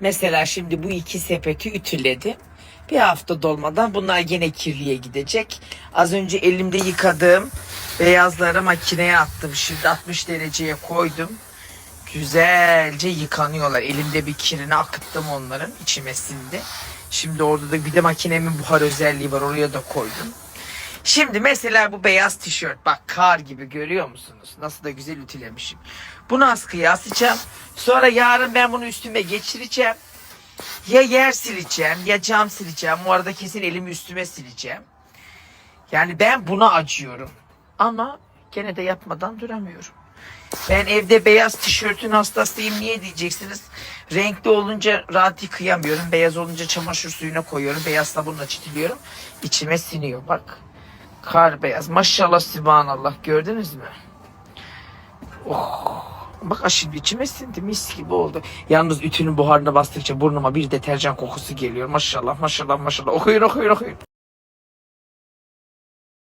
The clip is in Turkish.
Mesela şimdi bu iki sepeti ütüledim. Bir hafta dolmadan bunlar yine kirliye gidecek. Az önce elimde yıkadığım beyazları makineye attım. Şimdi 60 dereceye koydum. Güzelce yıkanıyorlar. Elimde bir kirini akıttım onların içime sindi. Şimdi orada da bir de makinemin buhar özelliği var. Oraya da koydum. Şimdi mesela bu beyaz tişört bak kar gibi görüyor musunuz? Nasıl da güzel ütülemişim. Bunu askıya asacağım. Sonra yarın ben bunu üstüme geçireceğim. Ya yer sileceğim ya cam sileceğim. Bu arada kesin elimi üstüme sileceğim. Yani ben buna acıyorum. Ama gene de yapmadan duramıyorum. Ben evde beyaz tişörtün hastasıyım. Niye diyeceksiniz? Renkli olunca rahat yıkayamıyorum. Beyaz olunca çamaşır suyuna koyuyorum. Beyaz sabunla çitiliyorum. İçime siniyor bak. Kar beyaz. Maşallah subhanallah. Gördünüz mü? Oh. Bak aşırı içime sindi mis gibi oldu. Yalnız ütünün buharına bastıkça burnuma bir deterjan kokusu geliyor. Maşallah maşallah maşallah. Okuyun okuyun okuyun.